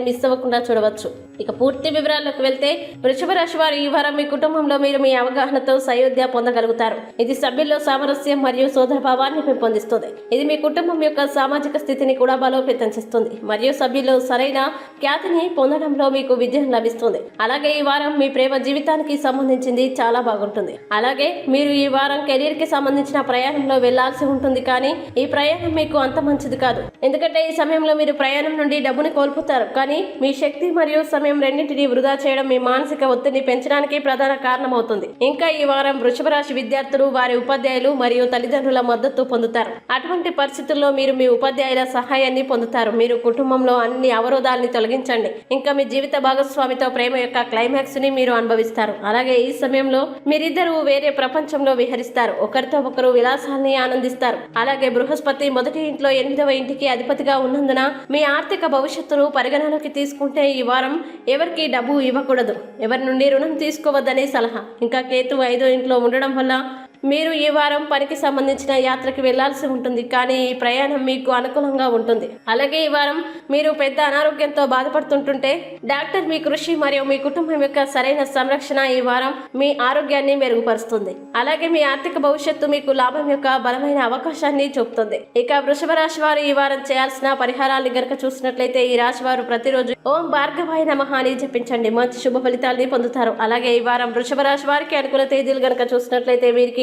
Miss అవ్వకుండా చూడవచ్చు. ఇక పూర్తి వివరాల్లోకి వెళ్తే వృషభ రాశి వారు ఈ వారం మీ కుటుంబంలో మీరు మీ అవగాహనతో సయోధ్య పొందగలుగుతారు. ఇది సభ్యుల్లో సామరస్యం మరియు సోదర భావాన్ని పెంపొందిస్తుంది. ఇది మీ కుటుంబం యొక్క సామాజిక స్థితిని కూడా బలోపేతం చేస్తుంది. మరియు సభ్యుల్లో సరైన ఖ్యాతిని పొందడంలో మీకు విజయం లభిస్తుంది. అలాగే ఈ వారం మీ ప్రేమ జీవితానికి సంబంధించింది చాలా బాగుంటుంది. అలాగే మీరు ఈ వారం కెరీర్కి సంబంధించిన ప్రయాణంలో వెళ్ళాల్సి ఉంటుంది కానీ ఈ ప్రయాణం మీకు అంత మంచిది కాదు. ఎందుకంటే ఈ సమయంలో మీరు ప్రయాణం నుండి డబ్బుని కోల్పోతారు. కానీ మీ శక్తి మరియు సమయం రెండింటిని వృధా చేయడం మీ మానసిక ఒత్తిడిని పెంచడానికి ప్రధాన కారణమవుతుంది. ఇంకా ఈ వారం వృషభ రాశి విద్యార్థులు వారి ఉపాధ్యాయులు మరియు తల్లిదండ్రుల మద్దతు పొందుతారు. అటువంటి పరిస్థితుల్లో మీరు మీ ఉపాధ్యాయుల సహాయాన్ని పొందుతారు. మీరు కుటుంబంలో అన్ని అవరోధాలని తొలగించండి. ఇంకా మీ జీవిత భాగస్వామితో ప్రేమ యొక్క క్లైమాక్స్ని మీరు అనుభవిస్తారు. అలాగే ఈ సమయంలో మీరిద్దరూ వేరే ప్రపంచంలో విహరిస్తారు. ఒకరితో ఒకరు విలాసాన్ని ఆనందిస్తారు. అలాగే బృహస్పతి మొదటి ఇంట్లో ఎనిమిదవ ఇంటికి అధిపతిగా ఉన్నందున మీ ఆర్థిక భవిష్యత్తును పరిగణలోకి తీసుకుంటే ఈ వారం ఎవరికి డబ్బు ఇవ్వకూడదు. ఎవరి నుండి రుణం తీసుకోవద్దనే సలహా. ఇంకా కేతు ఐదో ఇంట్లో ఉండడం వల్ల మీరు ఈ వారం పనికి సంబంధించిన యాత్రకి వెళ్ళాల్సి ఉంటుంది కానీ ఈ ప్రయాణం మీకు అనుకూలంగా ఉంటుంది. అలాగే ఈ వారం మీరు పెద్ద అనారోగ్యంతో బాధపడుతుంటుంటే డాక్టర్ మీ కృషి మరియు మీ కుటుంబం యొక్క సరైన సంరక్షణ ఈ వారం మీ ఆరోగ్యాన్ని మెరుగుపరుస్తుంది. అలాగే మీ ఆర్థిక భవిష్యత్తు మీకు లాభం యొక్క బలమైన అవకాశాన్ని చూపుతుంది. ఇక వృషభ రాశి వారు ఈ వారం చేయాల్సిన పరిహారాన్ని గనక చూసినట్లయితే ఈ రాశి వారు ప్రతిరోజు ఓం భార్గవాయ నమః అని జపించండి. మంచి శుభ ఫలితాలని పొందుతారు. అలాగే ఈ వారం వృషభ రాశి వారికి అనుకూల తేదీలు గనక చూసినట్లయితే వీరికి